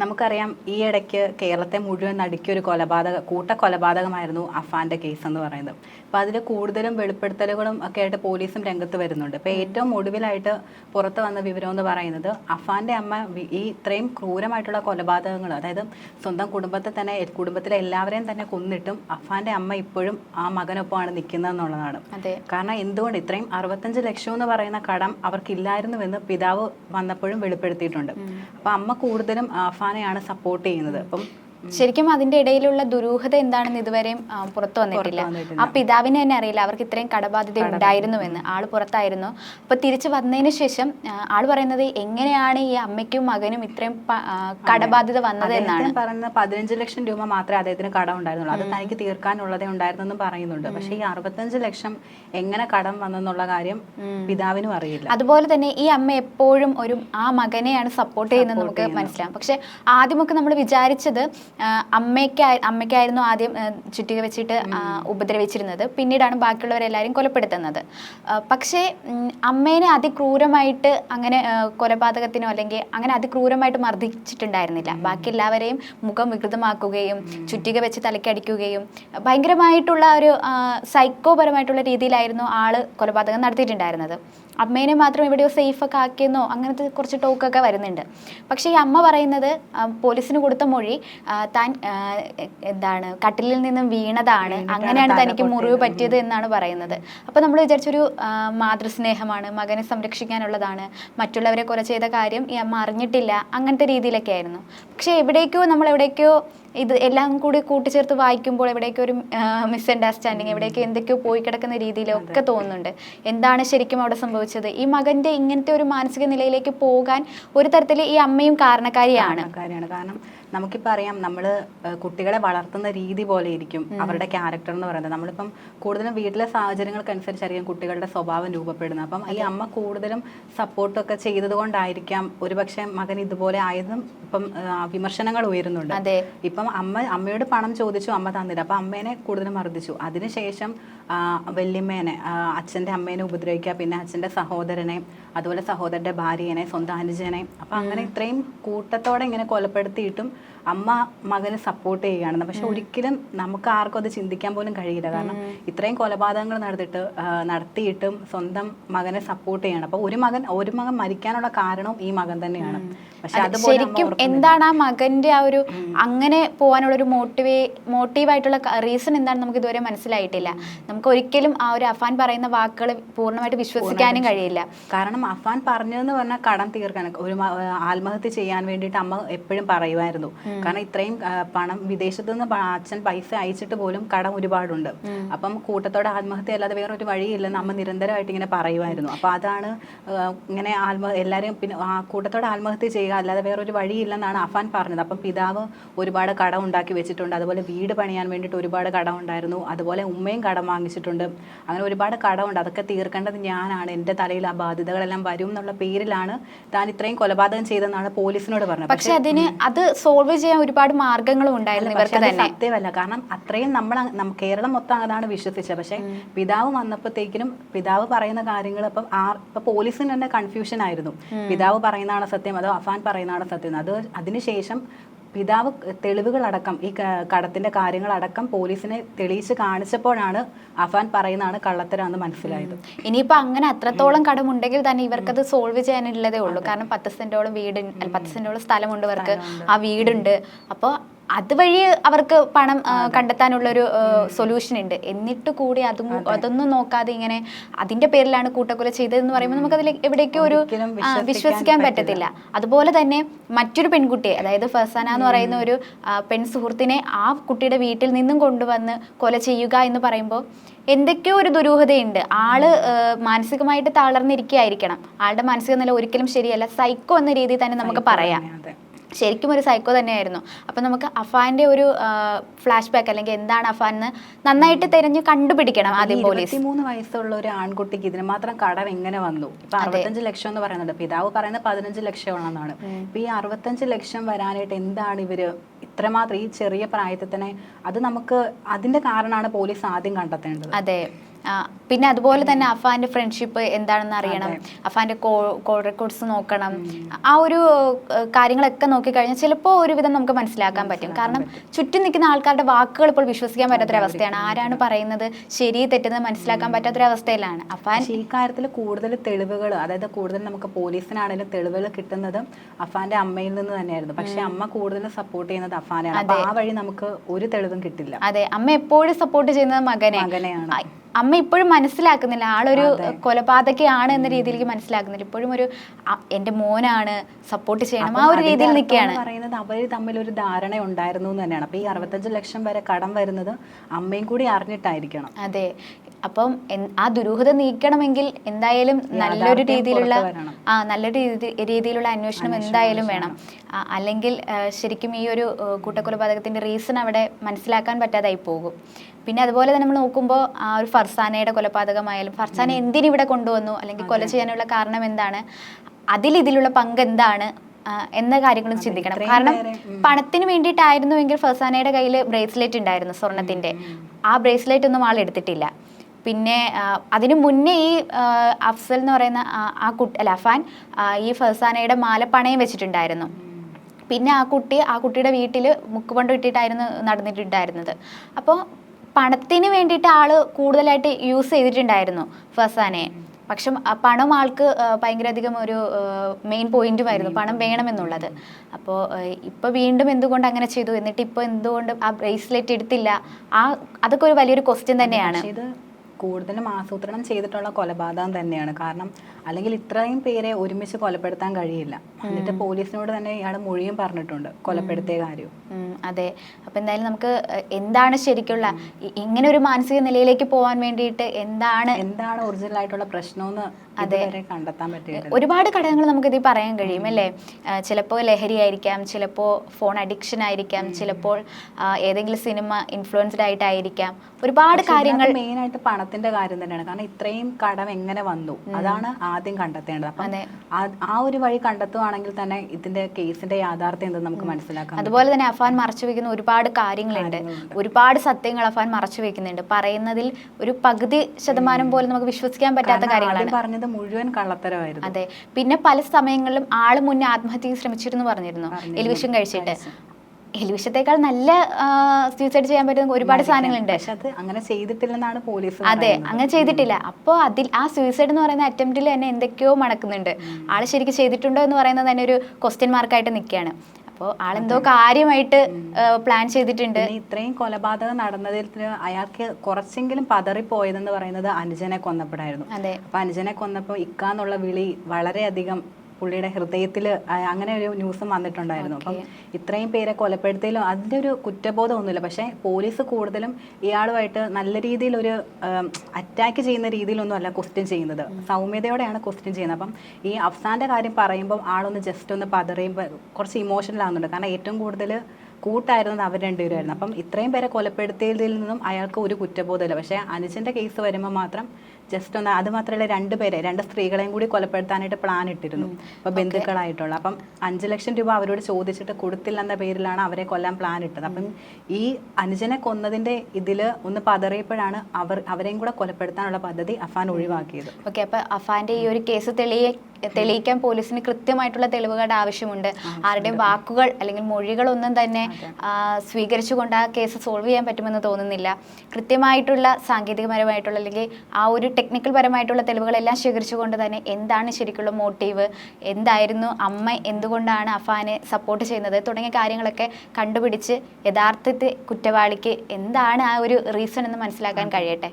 നമുക്കറിയാം ഈ ഇടയ്ക്ക് കേരളത്തെ മുഴുവൻ നടുക്കിയ ഒരു കൊലപാതക കൂട്ട കൊലപാതകമായിരുന്നു അഫാന്റെ കേസ് എന്ന് പറയുന്നത്. അപ്പോൾ അതിൽ കൂടുതലും വെളിപ്പെടുത്തലുകളും ഒക്കെ ആയിട്ട് പോലീസും രംഗത്ത് വരുന്നുണ്ട്. ഇപ്പോൾ ഏറ്റവും ഒടുവിലായിട്ട് പുറത്ത് വന്ന വിവരം എന്ന് പറയുന്നത് അഫാന്റെ അമ്മ ഈ ഇത്രയും ക്രൂരമായിട്ടുള്ള കൊലപാതകങ്ങൾ അതായത് സ്വന്തം കുടുംബത്തെ തന്നെ കുടുംബത്തിലെ എല്ലാവരെയും തന്നെ കൊന്നിട്ടും അഫാന്റെ അമ്മ ഇപ്പോഴും ആ മകനൊപ്പമാണ് നിൽക്കുന്നത് എന്നുള്ളതാണ്. അതെ. കാരണം എന്തുകൊണ്ട് ഇത്രയും അറുപത്തഞ്ച് ലക്ഷം എന്ന് പറയുന്ന കടം അവർക്കില്ലായിരുന്നുവെന്ന് പിതാവ് വന്നപ്പോഴും വെളിപ്പെടുത്തിയിട്ടുണ്ട്. അപ്പൊ അമ്മ കൂടുതലും അഫാനെയാണ് സപ്പോർട്ട് ചെയ്യുന്നത്. അപ്പം ശരിക്കും അതിന്റെ ഇടയിലുള്ള ദുരൂഹത എന്താണെന്ന് ഇതുവരെയും പുറത്തു വന്നിട്ടില്ല. ആ പിതാവിനെ തന്നെ അറിയില്ല. അവർക്ക് ഇത്രയും കടബാധ്യത ഉണ്ടായിരുന്നുവെന്ന്. ആൾ പുറത്തായിരുന്നു. അപ്പൊ തിരിച്ചു വന്നതിന് ശേഷം ആൾ പറയുന്നത് എങ്ങനെയാണ് ഈ അമ്മയ്ക്കും മകനും ഇത്രയും കടബാധ്യത വന്നത് എന്നാണ് പറയുന്നത് പതിനഞ്ച് ലക്ഷം രൂപ മാത്രമേ അദ്ദേഹത്തിന് കടം ഉണ്ടായിരുന്നുള്ളൂ. അത് തനിക്ക് തീർക്കാനുള്ളതേ ഉണ്ടായിരുന്നെന്നും പറയുന്നുണ്ട്. പക്ഷെ ഈ അറുപത്തഞ്ച് ലക്ഷം എങ്ങനെ കടം വന്നെന്നുള്ള കാര്യം പിതാവിനും അറിയില്ല. അതുപോലെ തന്നെ ഈ അമ്മ എപ്പോഴും ഒരു ആ മകനെയാണ് സപ്പോർട്ട് ചെയ്യുന്നത് നമുക്ക് മനസ്സിലാവും. പക്ഷെ ആദ്യമൊക്കെ നമ്മൾ വിചാരിച്ചത് അമ്മയ്ക്കായി അമ്മയ്ക്കായിരുന്നു ആദ്യം ചുറ്റിക വെച്ചിട്ട് ഉപദ്രവിച്ചിരുന്നത്. പിന്നീടാണ് ബാക്കിയുള്ളവരെല്ലാവരും കൊലപ്പെടുത്തുന്നത്. പക്ഷേ അമ്മേനെ അതിക്രൂരമായിട്ട് അങ്ങനെ കൊലപാതകത്തിനോ അല്ലെങ്കിൽ അങ്ങനെ അതിക്രൂരമായിട്ട് മർദ്ദിച്ചിട്ടുണ്ടായിരുന്നില്ല. ബാക്കി എല്ലാവരെയും മുഖം വികൃതമാക്കുകയും ചുറ്റിക വെച്ച് തലക്കടിക്കുകയും ഭയങ്കരമായിട്ടുള്ള ഒരു സൈക്കോപരമായിട്ടുള്ള രീതിയിലായിരുന്നു ആൾ കൊലപാതകം നടത്തിയിട്ടുണ്ടായിരുന്നത്. അമ്മേനെ മാത്രം എവിടെയോ സേഫ് ഒക്കെ ആക്കിയെന്നോ അങ്ങനത്തെ കുറച്ച് ടോക്കൊക്കെ വരുന്നുണ്ട്. പക്ഷേ ഈ അമ്മ പറയുന്നത് പോലീസിന് കൊടുത്ത മൊഴി താൻ എന്താണ് കട്ടിലിൽ നിന്നും വീണതാണ് അങ്ങനെയാണ് തനിക്ക് മുറിവ് പറ്റിയത് എന്നാണ് പറയുന്നത്. അപ്പോൾ നമ്മൾ വിചാരിച്ചൊരു മാതൃസ്നേഹമാണ് മകനെ സംരക്ഷിക്കാനുള്ളതാണ് മറ്റുള്ളവരെ കുറെ ചെയ്ത കാര്യം ഈ അമ്മ അറിഞ്ഞിട്ടില്ല അങ്ങനത്തെ രീതിയിലൊക്കെ ആയിരുന്നു പക്ഷേ എവിടേക്കോ നമ്മൾ എവിടേക്കോ ഇത് എല്ലാം കൂടി കൂട്ടിച്ചേർത്ത് വായിക്കുമ്പോൾ എവിടെയൊക്കെ ഒരു മിസ് അണ്ടർസ്റ്റാൻഡിങ് എവിടെയൊക്കെ എന്തൊക്കെയോ പോയി കിടക്കുന്ന രീതിയിലൊക്കെ തോന്നുന്നുണ്ട്. എന്താണ് ശരിക്കും അവിടെ സംഭവിച്ചത്? ഈ മകന്റെ ഇങ്ങനത്തെ ഒരു മാനസിക നിലയിലേക്ക് പോകാൻ ഒരു തരത്തിൽ ഈ അമ്മയും കാരണക്കാരിയാണ്. കാരണം നമുക്കിപ്പോൾ അറിയാം നമ്മൾ കുട്ടികളെ വളർത്തുന്ന രീതി പോലെ ഇരിക്കും അവരുടെ ക്യാരക്ടർ എന്ന് പറയുന്നത്. നമ്മളിപ്പം കൂടുതലും വീട്ടിലെ സാഹചര്യങ്ങൾക്കനുസരിച്ചായിരിക്കും കുട്ടികളുടെ സ്വഭാവം രൂപപ്പെടുന്നത്. അപ്പം ഈ അമ്മ കൂടുതലും സപ്പോർട്ടൊക്കെ ചെയ്തത് കൊണ്ടായിരിക്കാം ഒരുപക്ഷെ മകൻ ഇതുപോലെ ആയതും ഇപ്പം വിമർശനങ്ങൾ ഉയരുന്നുണ്ട്. അതെ. ഇപ്പം അമ്മ അമ്മയോട് പണം ചോദിച്ചു അമ്മ തന്നില്ല. അപ്പം അമ്മേനെ കൂടുതൽ മർദ്ദിച്ചു. അതിനുശേഷം വല്യമ്മേനെ അച്ഛന്റെ അമ്മേനെ ഉപദ്രവിക്കുക പിന്നെ അച്ഛന്റെ സഹോദരനെ അതുപോലെ സഹോദരന്റെ ഭാര്യനെ സ്വന്തം അനുജനെ. അപ്പം അങ്ങനെ ഇത്രയും കൂട്ടത്തോടെ ഇങ്ങനെ കൊലപ്പെടുത്തിയിട്ടും അമ്മ മകനെ സപ്പോർട്ട് ചെയ്യുകയാണ്. പക്ഷെ ഒരിക്കലും നമുക്ക് ആർക്കും അത് ചിന്തിക്കാൻ പോലും കഴിയില്ല. കാരണം ഇത്രയും കൊലപാതകങ്ങൾ നടത്തിയിട്ട് നടത്തിയിട്ടും സ്വന്തം മകനെ സപ്പോർട്ട് ചെയ്യണം. അപ്പോൾ ഒരു മകൻ ഒരു മകൻ മരിക്കാനുള്ള കാരണവും ഈ മകൻ തന്നെയാണ്. ശരിക്കും എന്താണ് ആ മകന്റെ ആ ഒരു അങ്ങനെ പോകാനുള്ള ഒരു മോട്ടിവേ മോട്ടീവ് ആയിട്ടുള്ള റീസൺ എന്താണെന്ന് നമുക്ക് ഇതുവരെ മനസ്സിലായിട്ടില്ല. നമുക്ക് ഒരിക്കലും ആ ഒരു അഫാൻ പറയുന്ന വാക്കുകൾ പൂർണമായിട്ട് വിശ്വസിക്കാനും കഴിയില്ല. കാരണം അഫാൻ പറഞ്ഞതെന്ന് പറഞ്ഞാൽ കടം തീർക്കാൻ ഒരു ആത്മഹത്യ ചെയ്യാൻ വേണ്ടിയിട്ട് അമ്മ എപ്പോഴും പറയുമായിരുന്നു. കാരണം ഇത്രയും പണം വിദേശത്ത് നിന്ന് അച്ഛൻ പൈസ അയച്ചിട്ട് പോലും കടം ഒരുപാടുണ്ട്. അപ്പം കൂട്ടത്തോടെ ആത്മഹത്യ അല്ലാതെ വേറെ ഒരു വഴിയില്ലെന്ന് അമ്മ നിരന്തരമായിട്ട് ഇങ്ങനെ പറയുമായിരുന്നു. അപ്പൊ അതാണ് ഇങ്ങനെ ആത്മ എല്ലാരെയും പിന്നെ ആ കൂട്ടത്തോടെ ആത്മഹത്യ ചെയ്യുക അല്ലാതെ വേറൊരു വഴിയില്ലെന്നാണ് അഫാൻ പറഞ്ഞത്. അപ്പം പിതാവ് ഒരുപാട് കടം ഉണ്ടാക്കി വെച്ചിട്ടുണ്ട്. അതുപോലെ വീട് പണിയാൻ വേണ്ടിയിട്ട് ഒരുപാട് കടം ഉണ്ടായിരുന്നു. അതുപോലെ ഉമ്മയും കടം വാങ്ങിച്ചിട്ടുണ്ട്. അങ്ങനെ ഒരുപാട് കടമുണ്ട്. അതൊക്കെ തീർക്കേണ്ടത് ഞാനാണ്. എന്റെ തലയിൽ ആ ബാധ്യതകളെല്ലാം വരും എന്നുള്ള പേരിലാണ് താൻ ഇത്രയും കൊലപാതകം ചെയ്തെന്നാണ് പോലീസിനോട് പറഞ്ഞത്. പക്ഷെ അതിന് അത് സോൾവ് ചെയ്യാൻ ഒരുപാട് മാർഗങ്ങളും ഉണ്ടായിരുന്നു ഇവർക്ക് തന്നെ. സത്യമല്ല. കാരണം അത്രയും നമ്മൾ കേരളം മൊത്തം അതാണ് വിശ്വസിച്ചത്. പക്ഷേ പിതാവ് വന്നപ്പോഴത്തേക്കിനും പിതാവ് പറയുന്ന കാര്യങ്ങൾ ഇപ്പം ആർ ഇപ്പൊ പോലീസിന് തന്നെ കൺഫ്യൂഷൻ ആയിരുന്നു. പിതാവ് പറയുന്നതാണ് സത്യം. അതോ അഫാൻ പറയുന്നതാണ് സത്യം. അത് അതിനുശേഷം പിതാവ് തെളിവുകളടക്കം ഈ കടത്തിന്റെ കാര്യങ്ങളടക്കം പോലീസിനെ തെളിയിച്ച് കാണിച്ചപ്പോഴാണ് അഫാൻ പറയുന്നതാണ് കള്ളത്തരാന്ന് മനസ്സിലായത്. ഇനിയിപ്പോ അങ്ങനെ അത്രത്തോളം കടമുണ്ടെങ്കിൽ തന്നെ ഇവർക്കത് സോൾവ് ചെയ്യാനുള്ളതേ ഉള്ളൂ. കാരണം പത്ത് സെന്റോളം വീട് പത്ത് സെന്റോളം സ്ഥലമുണ്ട് ഇവർക്ക്. ആ വീടുണ്ട്. അപ്പോൾ അതുവഴി അവർക്ക് പണം കണ്ടെത്താനുള്ള ഒരു സൊല്യൂഷൻ ഉണ്ട്. എന്നിട്ട് കൂടി അതും അതൊന്നും നോക്കാതെ ഇങ്ങനെ അതിന്റെ പേരിലാണ് കൂട്ടക്കൊല ചെയ്തതെന്ന് പറയുമ്പോൾ നമുക്ക് അതിൽ എവിടേക്കോ ഒരു വിശ്വസിക്കാൻ പറ്റത്തില്ല. അതുപോലെ തന്നെ മറ്റൊരു പെൺകുട്ടിയെ അതായത് ഫസാന എന്ന് പറയുന്ന ഒരു പെൺ സുഹൃത്തിനെ ആ കുട്ടിയുടെ വീട്ടിൽ നിന്നും കൊണ്ടുവന്ന് കൊല ചെയ്യുക എന്ന് പറയുമ്പോൾ എന്തൊക്കെയോ ഒരു ദുരൂഹതയുണ്ട്. ആൾ മാനസികമായിട്ട് തളർന്നിരിക്കുകയായിരിക്കണം. ആളുടെ മാനസിക നില ഒരിക്കലും ശരിയല്ല. സൈക്കോ എന്ന രീതിയിൽ തന്നെ നമുക്ക് പറയാം. ശരിക്കും ഒരു സൈക്കോ തന്നെയായിരുന്നു. അപ്പം നമുക്ക് അഫാന്റെ ഒരു ഫ്ലാഷ് ബാക്ക് അല്ലെങ്കിൽ എന്താണ് അഫാൻ എന്ന് നന്നായിട്ട് തിരഞ്ഞ് കണ്ടുപിടിക്കണം ആദ്യം പോലീസ്. മൂന്ന് വയസ്സുള്ള ഒരു ആൺകുട്ടിക്ക് ഇതിന് മാത്രം കടം എങ്ങനെ വന്നു. ഇപ്പൊ അറുപത്തഞ്ച് ലക്ഷം എന്ന് പറയുന്നത് പിതാവ് പറയുന്നത് പതിനഞ്ച് ലക്ഷമാണെന്നാണ് ഇപ്പൊ ഈ അറുപത്തഞ്ച് ലക്ഷം വരാനായിട്ട് എന്താണ് ഇവർ ഇത്രമാത്രം ഈ ചെറിയ പ്രായത്തിൽ തന്നെ അത് നമുക്ക് അതിന്റെ കാരണമാണ് പോലീസ് ആദ്യം കണ്ടെത്തേണ്ടത്. അതെ. പിന്നെ അതുപോലെ തന്നെ അഫാന്റെ ഫ്രണ്ട്ഷിപ്പ് എന്താണെന്ന് അറിയണം. അഫാന്റെ കോൾ റെക്കോർഡ്സ് നോക്കണം. ആ ഒരു കാര്യങ്ങളൊക്കെ നോക്കിക്കഴിഞ്ഞാൽ ചിലപ്പോൾ ഒരുവിധം നമുക്ക് മനസ്സിലാക്കാൻ പറ്റും. കാരണം ചുറ്റും നിൽക്കുന്ന ആൾക്കാരുടെ വാക്കുകൾ ഇപ്പോൾ വിശ്വസിക്കാൻ പറ്റാത്തൊരവസ്ഥയാണ്. ആരാണ് പറയുന്നത്? ശരി തെറ്റെന്ന് മനസ്സിലാക്കാൻ പറ്റാത്തൊരവസ്ഥയിലാണ്. അഫാൻ ഈ കാര്യത്തിൽ കൂടുതൽ തെളിവുകൾ അതായത് കൂടുതൽ നമുക്ക് പോലീസിനാണെങ്കിലും തെളിവുകൾ കിട്ടുന്നത് അഫാന്റെ അമ്മയിൽ നിന്ന് തന്നെയായിരുന്നു. പക്ഷെ അമ്മ കൂടുതൽ സപ്പോർട്ട് ചെയ്യുന്നത് അഫാനാണ് ആ വഴി നമുക്ക് ഒരു തെളിവും കിട്ടില്ല. അതെ. അമ്മ എപ്പോഴും സപ്പോർട്ട് ചെയ്യുന്നത് മകനെ മകനെയാണ്. അമ്മ ഇപ്പോഴും മനസ്സിലാക്കുന്നില്ല. ആളൊരു കൊലപാതകയാണ് എന്ന രീതിയിലേക്ക് മനസ്സിലാക്കുന്നില്ല. ഇപ്പോഴും ഒരു എന്റെ മോനാണ് സപ്പോർട്ട് ചെയ്യണം. ആ ഒരു രീതിയിൽ നിൽക്കുകയാണ്. പറയുന്നത് അവർ തമ്മിൽ ഒരു ധാരണ ഉണ്ടായിരുന്നു എന്ന് തന്നെയാണ്. അപ്പൊ ഈ അറുപത്തഞ്ച് ലക്ഷം വരെ കടം വരുന്നത് അമ്മയും കൂടി അറിഞ്ഞിട്ടായിരിക്കണം. അതെ. അപ്പം ആ ദുരൂഹത നീക്കണമെങ്കിൽ എന്തായാലും നല്ലൊരു രീതിയിലുള്ള ആ നല്ലൊരു രീതിയിലുള്ള അന്വേഷണം എന്തായാലും വേണം. അല്ലെങ്കിൽ ശരിക്കും ഈ ഒരു കൂട്ടക്കൊലപാതകത്തിന്റെ റീസൺ അവിടെ മനസ്സിലാക്കാൻ പറ്റാതായി പോകും. പിന്നെ അതുപോലെ തന്നെ നമ്മൾ നോക്കുമ്പോൾ ആ ഒരു ഫർസാനയുടെ കൊലപാതകമായാലും ഫർസാന എന്തിനിവിടെ കൊണ്ടുവന്നു? അല്ലെങ്കിൽ കൊല ചെയ്യാനുള്ള കാരണം എന്താണ്? അതിൽ ഇതിലുള്ള പങ്ക് എന്താണ്? എന്ന കാര്യങ്ങളും ചിന്തിക്കണം. കാരണം പണത്തിന് വേണ്ടിയിട്ടായിരുന്നുവെങ്കിൽ ഫർസാനയുടെ കയ്യിൽ ബ്രേസ്ലെറ്റ് ഉണ്ടായിരുന്നു സ്വർണത്തിന്റെ. ആ ബ്രേസ്ലെറ്റ് ഒന്നും ആൾ എടുത്തിട്ടില്ല. പിന്നെ അതിനു മുന്നേ ഈ അഫ്സൽ എന്ന് പറയുന്ന ആ- ആ കുട്ടി അല്ല അഫാൻ ഈ ഫർസാനയുടെ മാല പണയം വെച്ചിട്ടുണ്ടായിരുന്നു. പിന്നെ ആ കുട്ടി ആ കുട്ടിയുടെ വീട്ടിൽ മുക്കുപണ്ട് ഇട്ടിട്ടായിരുന്നു നടന്നിട്ടുണ്ടായിരുന്നത്. അപ്പോൾ പണത്തിന് വേണ്ടിയിട്ട് ആൾ കൂടുതലായിട്ട് യൂസ് ചെയ്തിട്ടുണ്ടായിരുന്നു ഫസാനെ. പക്ഷെ പണം ആൾക്ക് ഭയങ്കരധികം ഒരു മെയിൻ പോയിന്റുമായിരുന്നു പണം വേണമെന്നുള്ളത്. അപ്പോൾ ഇപ്പോൾ വീണ്ടും എന്തുകൊണ്ട് അങ്ങനെ ചെയ്തു? എന്നിട്ട് ഇപ്പോൾ എന്തുകൊണ്ട് ആ ബ്രേസ്ലെറ്റ് എടുത്തില്ല? ആ അതൊക്കെ ഒരു വലിയൊരു ക്വസ്റ്റ്യൻ തന്നെയാണ്. കൂടുതലും ആസൂത്രണം ചെയ്തിട്ടുള്ള കൊലപാതകം തന്നെയാണ്. കാരണം അല്ലെങ്കിൽ ഇത്രയും പേരെ ഒരുമിച്ച് കൊലപ്പെടുത്താൻ കഴിയില്ല. എന്നിട്ട് പോലീസിനോട് തന്നെ ഇയാൾ മൊഴിയും പറഞ്ഞിട്ടുണ്ട് കൊലപ്പെടുത്തിയ കാര്യം. അതെ. അപ്പൊ എന്തായാലും നമുക്ക് എന്താണ് ശരിക്കുള്ള ഇങ്ങനെ ഒരു മാനസിക നിലയിലേക്ക് പോകാൻ വേണ്ടിയിട്ട് എന്താണ് എന്താണ് ഒറിജിനൽ ആയിട്ടുള്ള പ്രശ്നമെന്ന് അതെ. കണ്ടെത്താൻ പറ്റിയിട്ടില്ല. ഒരുപാട് ഘടകങ്ങൾ നമുക്ക് ഇതിൽ പറയാൻ കഴിയും അല്ലേ? ചിലപ്പോൾ ലഹരി ആയിരിക്കാം ചിലപ്പോൾ ഫോൺ അഡിക്ഷൻ ആയിരിക്കാം ചിലപ്പോൾ ഏതെങ്കിലും സിനിമ ഇൻഫ്ലുവൻസ്ഡ് ആയിട്ടായിരിക്കാം. ഒരുപാട് കാര്യങ്ങൾ മെയിൻ ആയിട്ട് പണത്തിന്റെ കാര്യം തന്നെയാണ്. കാരണം ഇത്രയും കടം എങ്ങനെ വന്നു? അതാണ് ആദ്യം കണ്ടെത്തേണ്ടത്. അപ്പം ആ- ഒരു വഴി കണ്ടെത്തുവാണെങ്കിൽ തന്നെ ഇതിന്റെ കേസിന്റെ യാഥാർത്ഥ്യം എന്തെന്ന് നമുക്ക് മനസ്സിലാക്കാം അതുപോലെ തന്നെ അഫാൻ മറച്ചു വെക്കുന്ന ഒരുപാട് കാര്യങ്ങളുണ്ട്. ഒരുപാട് സത്യങ്ങൾ അഫാൻ മറച്ചു വെക്കുന്നുണ്ട്. പറയുന്നതിൽ ഒരു പകുതി ശതമാനം പോലും നമുക്ക് വിശ്വസിക്കാൻ പറ്റാത്ത കാര്യങ്ങളാണ്. പറഞ്ഞത് മുഴുവൻ കള്ളത്തരമായിരുന്നു. അതെ. പിന്നെ പല സമയങ്ങളിലും ആൾ മുന്നേ ആത്മഹത്യക്ക് ശ്രമിച്ചിരുന്നു പറഞ്ഞിരുന്നു. എലിവിഷം കഴിച്ചിട്ട്. എലിവിഷത്തേക്കാൾ നല്ല സ്യൂസൈഡ് ചെയ്യാൻ പറ്റുന്ന ഒരുപാട് സാധനങ്ങളുണ്ട്. പക്ഷെ അത് അങ്ങനെ ചെയ്തിട്ടില്ലെന്നാണ് പോലീസ് അതെ അങ്ങനെ ചെയ്തിട്ടില്ല. അപ്പോൾ അതിൽ ആ സൂയിസൈഡ് എന്ന് പറയുന്ന അറ്റംപ്റ്റിൽ തന്നെ എന്തൊക്കെയോ മണക്കുന്നുണ്ട്. ആൾ ശരിക്കും ചെയ്തിട്ടുണ്ടോ എന്ന് പറയുന്നത് തന്നെ ഒരു ക്വസ്റ്റ്യൻ മാർക്കായിട്ട് നിൽക്കുകയാണ്. അപ്പോൾ ആളെന്തോ കാര്യമായിട്ട് പ്ലാൻ ചെയ്തിട്ടുണ്ട്. ഇത്രയും കൊലപാതകം നടന്നതിൽ അയാൾക്ക് കുറച്ചെങ്കിലും പതറിപ്പോയതെന്ന് പറയുന്നത് അനുജനെ കൊന്നപ്പോഴായിരുന്നു. അതെ. അപ്പൊ അനുജനെ കൊന്നപ്പോൾ ഇക്കാന്നുള്ള വിളി വളരെയധികം പുള്ളിയുടെ ഹൃദയത്തിൽ അങ്ങനെ ഒരു ന്യൂസും വന്നിട്ടുണ്ടായിരുന്നു. അപ്പം ഇത്രയും പേരെ കൊലപ്പെടുത്തിയാലും അതിന്റെ ഒരു കുറ്റബോധമൊന്നുമില്ല പക്ഷേ പോലീസ് കൂടുതലും ഇയാളുമായിട്ട് നല്ല രീതിയിൽ ഒരു അറ്റാക്ക് ചെയ്യുന്ന രീതിയിലൊന്നും അല്ല ക്വസ്റ്റ്യൻ ചെയ്യുന്നത്. സൗമ്യതയോടെയാണ് ക്വസ്റ്റ്യൻ ചെയ്യുന്നത്. അപ്പം ഈ അഫ്സാന്റെ കാര്യം പറയുമ്പോൾ ആളൊന്ന് ജസ്റ്റ് ഒന്ന് പതറിയുമ്പോൾ കുറച്ച് ഇമോഷണൽ ആകുന്നുണ്ട് കാരണം ഏറ്റവും കൂടുതൽ കൂട്ടായിരുന്നത് അവർ രണ്ടുപേരായിരുന്നു അപ്പം ഇത്രയും പേരെ കൊലപ്പെടുത്തിയതിൽ നിന്നും അയാൾക്ക് ഒരു കുറ്റബോധമില്ല. പക്ഷേ അനുജന്റെ കേസ് വരുമ്പോൾ മാത്രം ജസ്റ്റ് ഒന്ന് അത് മാത്രമല്ല രണ്ട് പേരെ രണ്ട് സ്ത്രീകളെയും കൂടി കൊലപ്പെടുത്താനായിട്ട് പ്ലാൻ ഇട്ടിരുന്നു. അപ്പൊ ബന്ധുക്കളായിട്ടുള്ള. അപ്പം അഞ്ച് ലക്ഷം രൂപ അവരോട് ചോദിച്ചിട്ട് കൊടുത്തില്ലെന്ന പേരിലാണ് അവരെ കൊല്ലാൻ പ്ലാൻ ഇട്ടത്. അപ്പം ഈ അനുജനെ കൊന്നതിന്റെ ഇതിൽ ഒന്ന് പതറിയപ്പോഴാണ് അവർ അവരെയും കൂടെ കൊലപ്പെടുത്താനുള്ള പദ്ധതി അഫാൻ ഒഴിവാക്കിയത്. ഓക്കെ അപ്പൊ അഫാന്റെ ഈ ഒരു കേസ് തെളിയ തെളിയിക്കാൻ പോലീസിന് കൃത്യമായിട്ടുള്ള തെളിവുകളുടെ ആവശ്യമുണ്ട്. ആരുടെയും വാക്കുകൾ അല്ലെങ്കിൽ മൊഴികളൊന്നും തന്നെ സ്വീകരിച്ചുകൊണ്ട് ആ കേസ് സോൾവ് ചെയ്യാൻ പറ്റുമെന്ന് തോന്നുന്നില്ല. കൃത്യമായിട്ടുള്ള സാങ്കേതികപരമായിട്ടുള്ള അല്ലെങ്കിൽ ആ ഒരു ടെക്നിക്കൽ പരമായിട്ടുള്ള തെളിവുകളെല്ലാം ശേഖരിച്ചുകൊണ്ട് തന്നെ എന്താണ് ശരിക്കുള്ള മോട്ടീവ് എന്തായിരുന്നു അമ്മ എന്തുകൊണ്ടാണ് അഫാനെ സപ്പോർട്ട് ചെയ്യുന്നത് തുടങ്ങിയ കാര്യങ്ങളൊക്കെ കണ്ടുപിടിച്ച് യഥാർത്ഥത്തിൽ കുറ്റവാളിക്ക് എന്താണ് ആ ഒരു റീസൺ എന്ന് മനസ്സിലാക്കാൻ കഴിയട്ടെ?